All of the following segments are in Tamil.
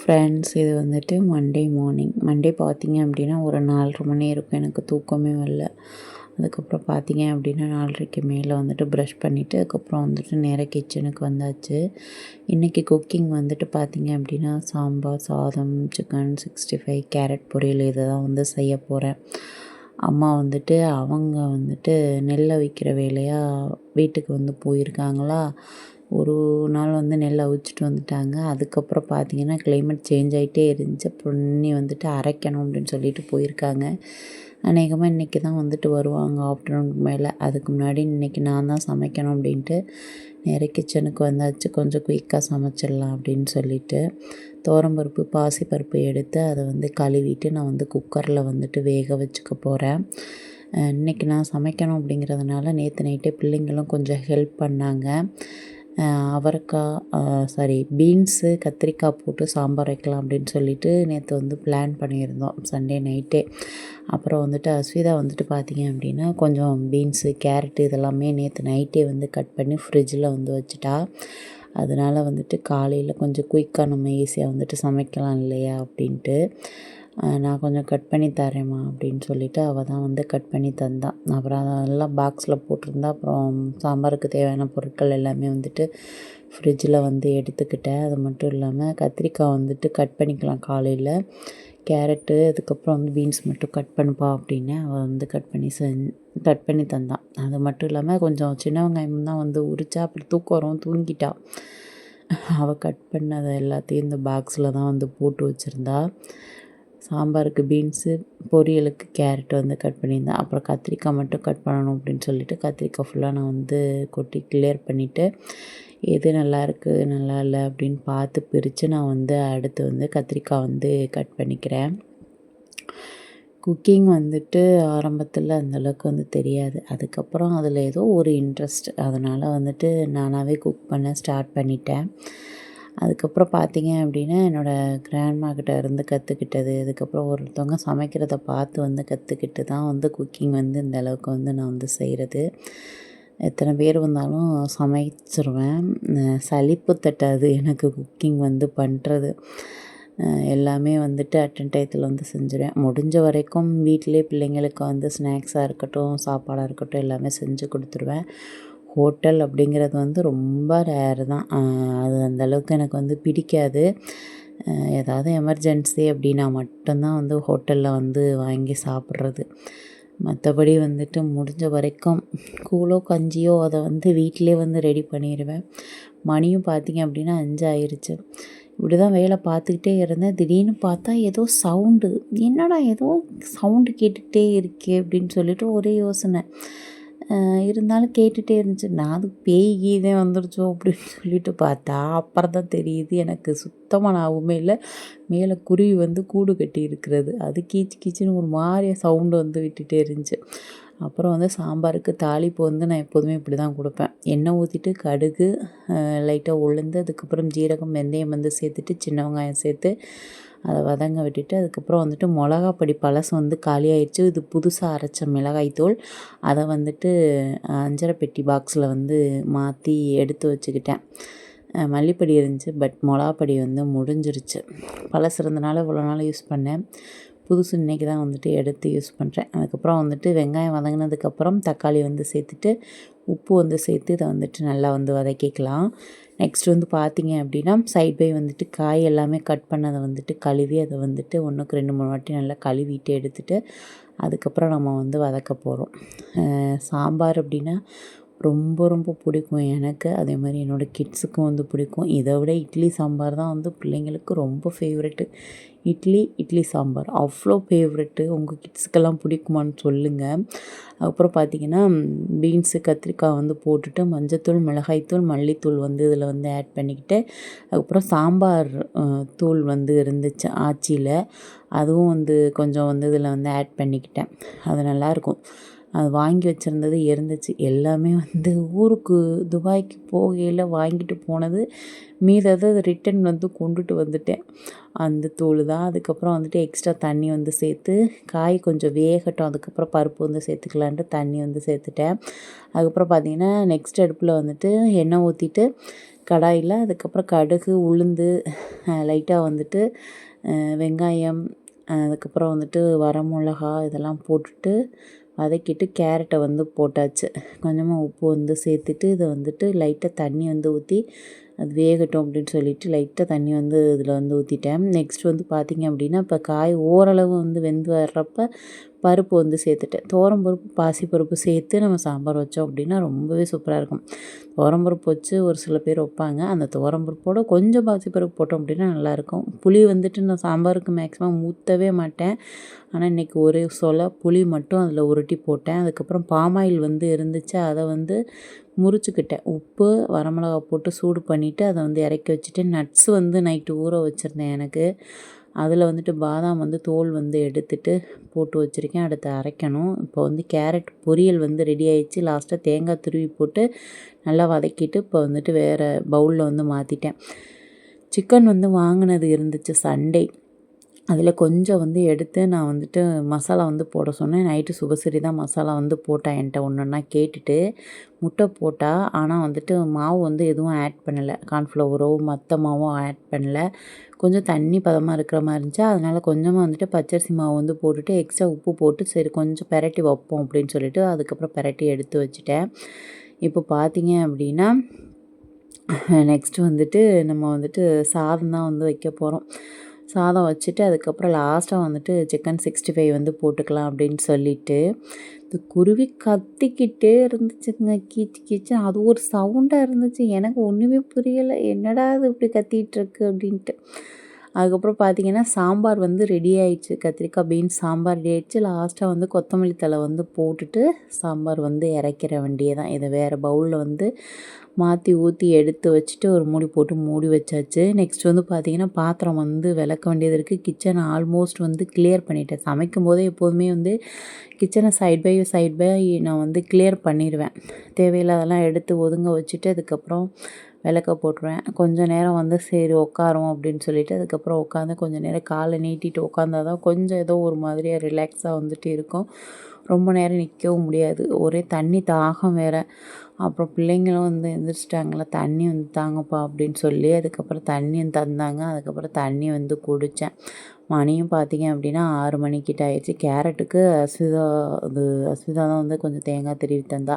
ஃப்ரெண்ட்ஸ் இது வந்துட்டு மண்டே மார்னிங் மண்டே பார்த்தீங்க அப்படின்னா ஒரு நாலரை மணி இருக்கும். எனக்கு தூக்கமே வரல. அதுக்கப்புறம் பார்த்தீங்க அப்படின்னா நாலரைக்கு மேலே வந்துட்டு ப்ரஷ் பண்ணிவிட்டு அதுக்கப்புறம் வந்துட்டு நேராக கிச்சனுக்கு வந்தாச்சு. இன்றைக்கி குக்கிங் வந்துட்டு பார்த்தீங்க அப்படின்னா சாம்பார் சாதம் சிக்கன் சிக்ஸ்டி ஃபைவ் கேரட் பொரியல் இதை தான் வந்து செய்ய போகிறேன் அம்மா வந்துட்டு அவங்க வந்துட்டு நெல்லை விற்கிற வேலையாக வீட்டுக்கு வந்து போயிருக்காங்களா? ஒரு நாள் வந்து நெல் அவிச்சிட்டு வந்துட்டாங்க. அதுக்கப்புறம் பார்த்திங்கன்னா கிளைமேட் சேஞ்ச் ஆகிட்டே இருந்துச்சு. அப்புறம் இன்னி வந்துட்டு அரைக்கணும் அப்படின்னு சொல்லிட்டு போயிருக்காங்க. அநேகமாக இன்றைக்கி தான் வந்துட்டு வருவாங்க ஆஃப்டர்நூனுக்கு மேலே. அதுக்கு முன்னாடி இன்றைக்கி நான் தான் சமைக்கணும் அப்படின்ட்டு நிறைய கிச்சனுக்கு வந்தாச்சு. கொஞ்சம் குயிக்காக சமைச்சிடலாம் அப்படின்னு சொல்லிட்டு தோரம்பருப்பு பாசிப்பருப்பு எடுத்து அதை வந்து கழுவிட்டு நான் வந்து குக்கரில் வந்துட்டு வேக வச்சுக்க போகிறேன் இன்றைக்கி நான் சமைக்கணும் அப்படிங்கிறதுனால நேற்று நைட்டே பிள்ளைங்களும் கொஞ்சம் ஹெல்ப் பண்ணாங்க. அவரைக்காய் சாரி பீன்ஸு கத்திரிக்காய் போட்டு சாம்பார் வைக்கலாம் அப்படின்னு சொல்லிட்டு நேற்று வந்து பிளான் பண்ணியிருந்தோம் சண்டே நைட்டே அப்புறம் வந்துட்டு அஸ்விதா வந்துட்டு பார்த்திங்க அப்படின்னா கொஞ்சம் பீன்ஸு கேரட்டு இதெல்லாமே நேற்று நைட்டே வந்து கட் பண்ணி ஃப்ரிட்ஜில் வந்து வச்சுட்டா. அதனால் வந்துட்டு காலையில் கொஞ்சம் குயிக்காக நம்ம ஈஸியாக வந்துட்டு சமைக்கலாம் இல்லையா அப்படின்ட்டு. நான் கொஞ்சம் கட் பண்ணி தரேம்மா அப்படின்னு சொல்லிவிட்டு அவள் தான் வந்து கட் பண்ணி தந்தான் அப்புறம் அதெல்லாம் பாக்ஸில் போட்டிருந்தா அப்புறம் சாம்பாருக்கு தேவையான பொருட்கள் எல்லாமே வந்துட்டு ஃப்ரிட்ஜில் வந்து எடுத்துக்கிட்டேன். அது மட்டும் இல்லாமல் கத்திரிக்காய் வந்துட்டு கட் பண்ணிக்கலாம் காலையில். கேரட்டு அதுக்கப்புறம் வந்து பீன்ஸ் மட்டும் கட் பண்ணுப்பா அப்படின்னு அவள் வந்து கட் பண்ணி செஞ் கட் பண்ணி தந்தான் அது மட்டும் இல்லாமல் கொஞ்சம் சின்ன வெங்காயம் தான் வந்து உரிச்சா அப்படி தூக்கம் வரும் தூங்கிட்டா. அவள் கட் பண்ணதை எல்லாத்தையும் இந்த பாக்ஸில் தான் வந்து போட்டு வச்சுருந்தா. சாம்பாருக்கு பீன்ஸு பொரியலுக்கு கேரட் வந்து கட் பண்ணியிருந்தேன். அப்புறம் கத்திரிக்காய் மட்டும் கட் பண்ணணும் அப்படின்னு சொல்லிட்டு கத்திரிக்காய் ஃபுல்லாக நான் வந்து கொட்டி கிளியர் பண்ணிவிட்டு எது நல்லா இருக்குது நல்லா இல்லை அப்படின்னு பார்த்து பிரித்து நான் வந்து அடுத்து வந்து கத்திரிக்காய் வந்து கட் பண்ணிக்கிறேன். குக்கிங் வந்துட்டு ஆரம்பத்தில் அந்தளவுக்கு வந்து தெரியாது. அதுக்கப்புறம் அதில் ஏதோ ஒரு இன்ட்ரெஸ்ட் அதனால் வந்துட்டு நானாகவே குக் பண்ண ஸ்டார்ட் பண்ணிட்டேன். அதுக்கப்புறம் பார்த்தீங்க அப்படின்னா என்னோடய கிராண்ட்மாக்கிட்ட இருந்து கற்றுக்கிட்டது அதுக்கப்புறம் ஒருத்தவங்க சமைக்கிறத பார்த்து வந்து கற்றுக்கிட்டு தான் வந்து குக்கிங் வந்து இந்த அளவுக்கு வந்து நான் வந்து செய்கிறது எத்தனை பேர் வந்தாலும் சமைச்சிருவேன். சலிப்பு தட்டாது எனக்கு குக்கிங் வந்து பண்ணுறது எல்லாமே வந்துட்டு அட்டன் டயத்தில் வந்து செஞ்சுருவேன். முடிஞ்ச வரைக்கும் வீட்டிலே பிள்ளைங்களுக்கு வந்து ஸ்நாக்ஸாக இருக்கட்டும் சாப்பாடாக இருக்கட்டும் எல்லாமே செஞ்சு கொடுத்துருவேன். ஹோட்டல் அப்படிங்கிறது வந்து ரொம்ப ரேர் தான். அது அந்தளவுக்கு எனக்கு வந்து பிடிக்காது. ஏதாவது எமர்ஜென்சி அப்படின்னா மட்டும்தான் வந்து ஹோட்டலில் வந்து வாங்கி சாப்பிட்றது. மற்றபடி வந்துட்டு முடிஞ்ச வரைக்கும் கூழோ கஞ்சியோ அதை வந்து வீட்டிலே வந்து ரெடி பண்ணிடுவேன் மணியும் பார்த்திங்க அப்படின்னா அஞ்சு ஆயிடுச்சு இப்படி தான் வேலை பார்த்துக்கிட்டே இருந்தேன். திடீர்னு பார்த்தா ஏதோ சவுண்டு என்னடா ஏதோ சவுண்டு கேட்டுக்கிட்டே இருக்கே அப்படின்னு சொல்லிட்டு ஒரே யோசனை. இருந்தாலும் கேட்டுகிட்டே இருந்துச்சு. நான் அது பேய் கீதே வந்துருச்சோ அப்படின்னு சொல்லிட்டு பார்த்தா அப்புறம் தான் தெரியுது. எனக்கு சுத்தமாக நான் இல்லை. மேலே குருவி வந்து கூடு கட்டி இருக்கிறது. அது கீச்சு கீச்சுன்னு ஒரு மாதிரியாக சவுண்டு வந்து விட்டுகிட்டே இருந்துச்சு. அப்புறம் வந்து சாம்பாருக்கு தாளிப்பு வந்து நான் எப்போதுமே இப்படி தான் கொடுப்பேன். எண்ணெய் ஊற்றிட்டு கடுகு லைட்டாக உளுந்து அதுக்கப்புறம் ஜீரகம் வெந்தயம் வந்து சேர்த்துட்டு சின்ன வெங்காயம் சேர்த்து அதை வதங்க விட்டுட்டு அதுக்கப்புறம் வந்துட்டு மிளகா பொடி பழசு வந்து காலியாயிடுச்சு இது புதுசாக அரைச்ச மிளகாய்த்தூள். அதை வந்துட்டு அஞ்சரை பெட்டி பாக்ஸில் வந்து மாற்றி எடுத்து வச்சுக்கிட்டேன். மல்லிப்பொடி இருந்துச்சு பட் மிளகாப்பொடி வந்து முடிஞ்சிருச்சு. பழசு இருந்தனால இவ்வளோ நாள் யூஸ் பண்ணேன். புதுசு இன்றைக்கி தான் வந்துட்டு எடுத்து யூஸ் பண்ணுறேன் அதுக்கப்புறம் வந்துட்டு வெங்காயம் வதங்கினதுக்கப்புறம் தக்காளி வந்து சேர்த்துட்டு உப்பு வந்து சேர்த்து இதை வந்துட்டு நல்லா வந்து வதக்கிக்கலாம். நெக்ஸ்ட் வந்து பார்த்திங்க அப்படின்னா சைட் பை வந்துட்டு காய் எல்லாமே கட் பண்ணதை வந்துட்டு கழுவி அதை வந்துட்டு ஒன்றுக்கு ரெண்டு மூணு வாட்டி நல்லா கழுவிட்டு எடுத்துகிட்டு அதுக்கப்புறம் நம்ம வந்து வதக்க போகிறோம் சாம்பார் அப்படின்னா ரொம்ப ரொம்ப பிடிக்கும். எனக்கு அதே மாதிரி என்னோடய கிட்ஸுக்கும் வந்து பிடிக்கும். இதை விட இட்லி சாம்பார் தான் வந்து பிள்ளைங்களுக்கு ரொம்ப ஃபேவரெட்டு இட்லி இட்லி சாம்பார். அவ்வளோ ஃபேவரெட்டு உங்கள் கிட்ஸுக்கெல்லாம் பிடிக்குமான்னு சொல்லுங்கள் அப்புறம் பார்த்திங்கன்னா பீன்ஸு கத்திரிக்காய் வந்து போட்டுட்டு மஞ்சத்தூள் மிளகாய்த்தூள் மல்லித்தூள் வந்து இதில் வந்து ஆட் பண்ணிக்கிட்டு அதுக்கப்புறம் சாம்பார் தூள் வந்து இருந்துச்சு ஆச்சியில். அதுவும் வந்து கொஞ்சம் வந்து இதில் வந்து ஆட் பண்ணிக்கிட்டேன். அது நல்லாயிருக்கும். அது வாங்கி வச்சுருந்தது இருந்துச்சு. எல்லாமே வந்து ஊருக்கு துபாய்க்கு போகையில் வாங்கிட்டு போனது. மீததை ரிட்டன் வந்து கொண்டுட்டு வந்துட்டேன். அந்த தூள் தான். அதுக்கப்புறம் வந்துட்டு எக்ஸ்ட்ரா தண்ணி வந்து சேர்த்து காய் கொஞ்சம் வேகட்டும். அதுக்கப்புறம் பருப்பு வந்து சேர்த்துக்கலான்ட்டு தண்ணி வந்து சேர்த்துட்டேன். அதுக்கப்புறம் பார்த்திங்கன்னா நெக்ஸ்ட் அடுப்பில் வந்துட்டு எண்ணெய் ஊற்றிட்டு கடாயில் அதுக்கப்புறம் கடுகு உளுந்து லைட்டாக வந்துட்டு வெங்காயம் அதுக்கப்புறம் வந்துட்டு வரமிளகா இதெல்லாம் போட்டுட்டு வதக்கிட்டு கேரட்டை வந்து போட்டாச்சு. கொஞ்சமாக உப்பு வந்து சேர்த்துட்டு இதை வந்துட்டு லைட்டாக தண்ணி வந்து ஊற்றி அது வேகட்டும் அப்படின்னு சொல்லிட்டு லைட்டாக தண்ணி வந்து இதில் வந்து ஊற்றிட்டேன் நெக்ஸ்ட் வந்து பார்த்திங்க அப்படின்னா இப்போ காய் ஓரளவு வந்து வெந்து வர்றப்ப பருப்பு வந்து சேர்த்துட்டேன் பருப்பு பாசிப்பருப்பு சேர்த்து நம்ம சாம்பார் வச்சோம் அப்படின்னா ரொம்பவே சூப்பராக இருக்கும். துவரம்பருப்பு வச்சு ஒரு சில பேர் வைப்பாங்க. அந்த துவரம்பருப்போட கொஞ்சம் பாசிப்பருப்பு போட்டோம் அப்படின்னா நல்லாயிருக்கும் புளி வந்துட்டு நான் சாம்பாருக்கு மேக்ஸிமம் ஊற்றவே மாட்டேன். ஆனால் இன்றைக்கி ஒரு சொல புளி மட்டும் அதில் உருட்டி போட்டேன். அதுக்கப்புறம் பாமாயில் வந்து இருந்துச்சு. அதை வந்து முறிச்சுக்கிட்டேன். உப்பு வரமிளகா போட்டு சூடு பண்ணிவிட்டு அதை வந்து இறக்கி வச்சுட்டு நட்ஸ் வந்து நைட்டு ஊற வச்சுருந்தேன் எனக்கு. அதில் வந்துட்டு பாதாம் வந்து தோல் வந்து எடுத்துட்டு போட்டு வச்சுருக்கேன். அடுத்து அரைக்கணும். இப்போ வந்து கேரட் பொரியல் வந்து ரெடி ஆயிடுச்சு. லாஸ்ட்டாக தேங்காய் துருவி போட்டு நல்லா வதக்கிட்டு இப்போ வந்துட்டு வேறு பவுலில் வந்து மாற்றிட்டேன் சிக்கன் வந்து வாங்கினது இருந்துச்சு சண்டே. அதில் கொஞ்சம் வந்து எடுத்து நான் வந்துட்டு மசாலா வந்து போட சொன்னேன். நைட்டு சுபசரி தான் மசாலா வந்து போட்டா என்கிட்ட ஒன்று ஒன்றா கேட்டுட்டு முட்டை போட்டால் ஆனால் வந்துட்டு மாவு வந்து எதுவும் ஆட் பண்ணலை. கார்ன்ஃப்ளவரோ மற்ற மாவும் ஆட் பண்ணல. கொஞ்சம் தண்ணி பதமாக இருக்கிற மாதிரி இருந்துச்சு. அதனால் கொஞ்சமாக வந்துட்டு பச்சரிசி மாவு வந்து போட்டுட்டு எக்ஸ்ட்ரா உப்பு போட்டு சரி கொஞ்சம் பெரட்டி வைப்போம் அப்படின்னு சொல்லிட்டு அதுக்கப்புறம் பெரட்டி எடுத்து வச்சுட்டேன். இப்போ பார்த்தீங்க அப்படின்னா நெக்ஸ்ட்டு வந்துட்டு நம்ம வந்துட்டு சாதம் தான் வந்து வைக்க போகிறோம் சாதம் வச்சுட்டு அதுக்கப்புறம் லாஸ்ட்டாக வந்துட்டு சிக்கன் சிக்ஸ்டி ஃபைவ் வந்து போட்டுக்கலாம் அப்படின்னு சொல்லிட்டு இந்த குருவி கத்திக்கிட்டே இருந்துச்சுங்க. கீச்சு கீச்சு. அது ஒரு சவுண்டாக இருந்துச்சு. எனக்கு ஒன்றுமே புரியலை. என்னடா அது இப்படி கத்திகிட்டு இருக்கு அப்படின்ட்டு. அதுக்கப்புறம் பார்த்தீங்கன்னா சாம்பார் வந்து ரெடி ஆயிடுச்சு. கத்திரிக்காய் பீன்ஸ் சாம்பார் ரெடி ஆயிடுச்சு. லாஸ்ட்டாக வந்து கொத்தமல்லி தழை வந்து போட்டுட்டு சாம்பார் வந்து இறக்கிற வேண்டியே தான் இதை வேறு பவுலில் வந்து மாற்றி ஊற்றி எடுத்து வச்சுட்டு ஒரு மூடி போட்டு மூடி வச்சாச்சு. நெக்ஸ்ட் வந்து பார்த்திங்கன்னா பாத்திரம் வந்து விளக்க வேண்டியது இருக்குது கிச்சனை ஆல்மோஸ்ட் வந்து கிளியர் பண்ணிட்டேன். சமைக்கும் போதே எப்போதுமே வந்து கிச்சனை சைட் பை சைட் பை நான் வந்து கிளியர் பண்ணிடுவேன். தேவையில்லாதெல்லாம் எடுத்து ஒதுங்க வச்சுட்டு அதுக்கப்புறம் விளக்க போட்டுருவேன். கொஞ்சம் நேரம் வந்து சரி உட்காரும் அப்படின்னு சொல்லிட்டு அதுக்கப்புறம் உட்காந்து கொஞ்சம் நேரம் காலை நீட்டிட்டு உட்காந்தா தான் கொஞ்சம் ஏதோ ஒரு மாதிரியாக ரிலாக்ஸாக வந்துட்டு இருக்கும். ரொம்ப நேரம் நிற்கவும் முடியாது. ஒரே தண்ணி தாகம் வேறு. அப்புறம் பிள்ளைங்களும் வந்து எந்திரிச்சிட்டாங்களா தண்ணி வந்து தாங்கப்பா அப்படின்னு சொல்லி அதுக்கப்புறம் தண்ணியும் தந்தாங்க. அதுக்கப்புறம் தண்ணி வந்து குடித்தேன் மணியும் பார்த்தீங்க அப்படின்னா ஆறு மணிக்கிட்ட ஆயிடுச்சு. கேரட்டுக்கு அஸ்விதா அது அஸ்விதா தான் வந்து கொஞ்சம் தேங்காய் திருவி தந்தா.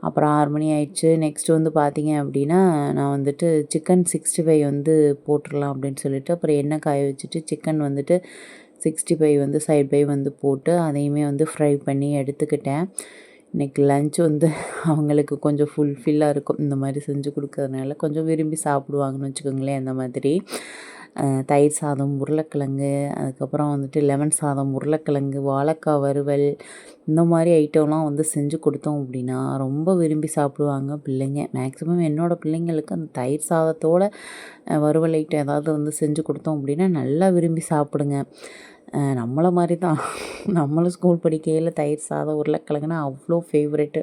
அப்புறம் ஆறு மணி ஆயிடுச்சு. நெக்ஸ்ட் வந்து பார்த்தீங்க அப்படின்னா நான் வந்துட்டு சிக்கன் சிக்ஸ்டி ஃபைவ் வந்து போட்டுடலாம் அப்படின்னு சொல்லிட்டு அப்புறம் எண்ணெய் காய வச்சுட்டு சிக்கன் வந்துட்டு சிக்ஸ்டி ஃபைவ் வந்து சைட் பை வந்து போட்டு அதையுமே வந்து ஃப்ரை பண்ணி எடுத்துக்கிட்டேன். இன்றைக்கி லஞ்ச் வந்து அவங்களுக்கு கொஞ்சம் ஃபுல்ஃபில்லாக இருக்கும். இந்த மாதிரி செஞ்சு கொடுக்கறதுனால கொஞ்சம் விரும்பி சாப்பிடுவாங்கன்னு வச்சுக்கோங்களேன் அந்த மாதிரி. தயிர் சாதம் உருளைக்கிழங்கு அதுக்கப்புறம் வந்துட்டு லெமன் சாதம் உருளைக்கிழங்கு வாழைக்காய் வறுவல் இந்த மாதிரி ஐட்டம்லாம் வந்து செஞ்சு கொடுத்தோம் அப்படின்னா ரொம்ப விரும்பி சாப்பிடுவாங்க பிள்ளைங்க. மேக்ஸிமம் என்னோடய பிள்ளைங்களுக்கு அந்த தயிர் சாதத்தோட வறுவல் ஐட்டம் ஏதாவது வந்து செஞ்சு கொடுத்தோம் அப்படின்னா நல்லா விரும்பி சாப்பிடுங்க. நம்மளை மாதிரி தான். நம்மளும் ஸ்கூல் படிக்கையில் தயிர் சாதம் உருளைக்கிழங்குனா அவ்வளோ ஃபேவரெட்டு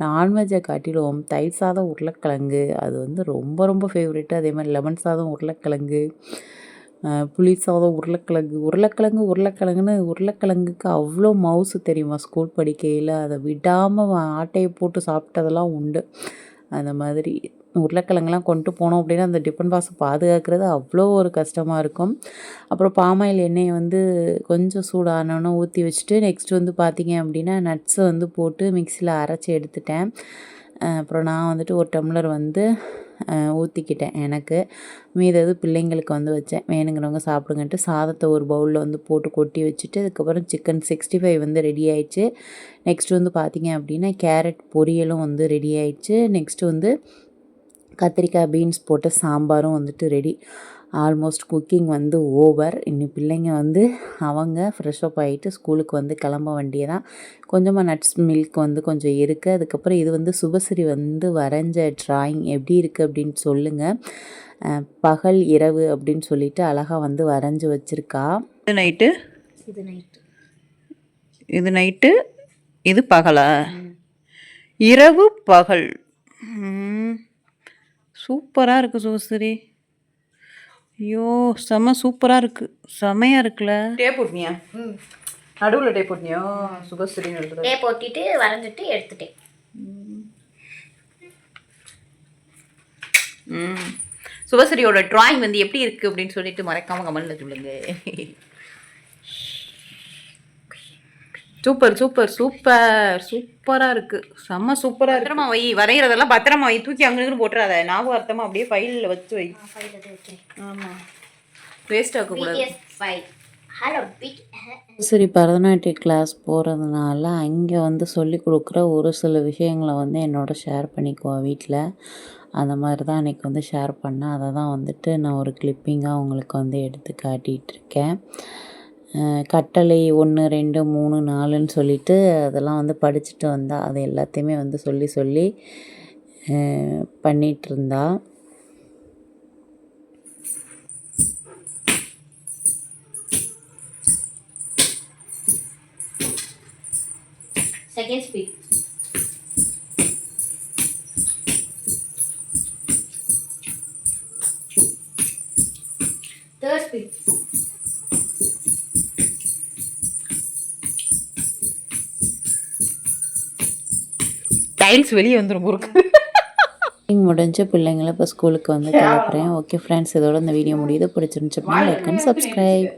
நான்வெஜ்ஜை காட்டிலும் தயிர் சாதம் உருளைக்கிழங்கு அது வந்து ரொம்ப ரொம்ப ஃபேவரெட்டு அதே மாதிரி லெமன் சாதம் உருளைக்கிழங்கு புளி சாதம் உருளைக்கிழங்கு. உருளைக்கிழங்கு உருளைக்கிழங்குன்னு உருளைக்கிழங்குக்கு அவ்வளோ மவுசு தெரியுமா? ஸ்கூல் படிக்கையில் அதை விடாமல் ஆட்டையை போட்டு சாப்பிட்டதெல்லாம் உண்டு. அந்த மாதிரி உருளைக்கிழங்குலாம் கொண்டு போனோம் அப்படின்னா அந்த டிஃபன் பாக்ஸை பாதுகாக்கிறது அவ்வளோ ஒரு கஷ்டமாக இருக்கும். அப்புறம் பாமாயில் எண்ணெயை வந்து கொஞ்சம் சூடானோன்னு ஊற்றி வச்சுட்டு நெக்ஸ்ட் வந்து பார்த்தீங்க அப்படின்னா நட்ஸை வந்து போட்டு மிக்சியில் அரைச்சி எடுத்துட்டேன். அப்புறம் நான் வந்துட்டு ஒரு டம்ளர் வந்து ஊற்றிக்கிட்டேன் எனக்கு. மீதது பிள்ளைங்களுக்கு வந்து வச்சேன். வேணுங்கிறவங்க சாப்பிடுங்கன்ட்டு சாதத்தை ஒரு பவுலில் வந்து போட்டு கொட்டி வச்சுட்டு அதுக்கப்புறம் சிக்கன் சிக்ஸ்டி ஃபைவ் வந்து ரெடி ஆயிடுச்சு. நெக்ஸ்ட் வந்து பார்த்தீங்க அப்படின்னா கேரட் பொரியலும் வந்து ரெடி ஆயிடுச்சு. நெக்ஸ்ட்டு வந்து கத்திரிக்காய் பீன்ஸ் போட்ட சாம்பாரும் வந்துட்டு ரெடி ஆல்மோஸ்ட் குக்கிங் வந்து ஓவர் இன்னி பிள்ளைங்க வந்து அவங்க ஃப்ரெஷ் அப் ஆகிட்டு ஸ்கூலுக்கு வந்து கிளம்ப வேண்டியதான் கொஞ்சமாக நட்ஸ் மில்க் வந்து கொஞ்சம் இருக்குது அதுக்கப்புறம் இது வந்து சுபஸ்ரீ வந்து வரைஞ்ச ட்ராயிங் எப்படி இருக்குது அப்படின்னு சொல்லுங்கள் பகல் இரவு அப்படின்னு சொல்லிட்டு அழகாக வந்து வரைஞ்சி வச்சுருக்கா. இது நைட்டு இது நைட்டு இது நைட்டு இது பகலா? இரவு பகல். சூப்பராக இருக்கு சுகஸ்திரி ஐயோ செம சூப்பராக இருக்கு. செமையாக இருக்குல்ல. டே போட்டினியா? நடுவில் டே போட்டினியோ? சுகஸ்திரின்னு எழுதுறது டே போட்டிட்டு வரைஞ்சிட்டு எடுத்துட்டேன். ம். சுபஸ்ரீயோட டிராயிங் வந்து எப்படி இருக்குது அப்படின்னு சொல்லிட்டு மறக்காம கமெண்ட்ல சொல்லுங்க. சூப்பர் சூப்பர் சூப்பர் சூப்பராக இருக்கு. செம்ம சூப்பராக பத்திரமா வை வரைகிறதெல்லாம் பத்திரமா வை. தூக்கி அங்கே போட்டுறாத. ஞாபகார்த்தமாக அப்படியே ஃபைலில் வச்சு வை. ஆமாம் வேஸ்ட் ஆக்கக்கூடாது. சரி பரதநாட்டிய கிளாஸ் போகிறதுனால அங்கே வந்து சொல்லி கொடுக்குற ஒரு சில விஷயங்களை வந்து என்னோட ஷேர் பண்ணிக்குவோம் வீட்டில் அந்த மாதிரி தான் அன்றைக்கி வந்து ஷேர் பண்ணேன். அதை தான் வந்துட்டு நான் ஒரு கிளிப்பிங்காக உங்களுக்கு வந்து எடுத்து காட்டிகிட்டு இருக்கேன். அஹ் கட்டளை ஒன்று ரெண்டு மூணு நாலுன்னு சொல்லிட்டு அதெல்லாம் வந்து படிச்சுட்டு வந்தா அது எல்லாத்தையுமே வந்து சொல்லி சொல்லி பண்ணிகிட்ருந்தா செகண்ட் இருந்தா தேர்ட் speed. டைல்ஸ் வெளியே வந்துடும் முறுக்கு முடிஞ்ச பிள்ளைங்களை இப்போ ஸ்கூலுக்கு வந்து கிளப்புறேன் ஓகே ஃப்ரெண்ட்ஸ் இதோட இந்த வீடியோ முடியுது. பிடிச்சிருந்துச்சு லைக் அண்ட் சப்ஸ்கிரைப்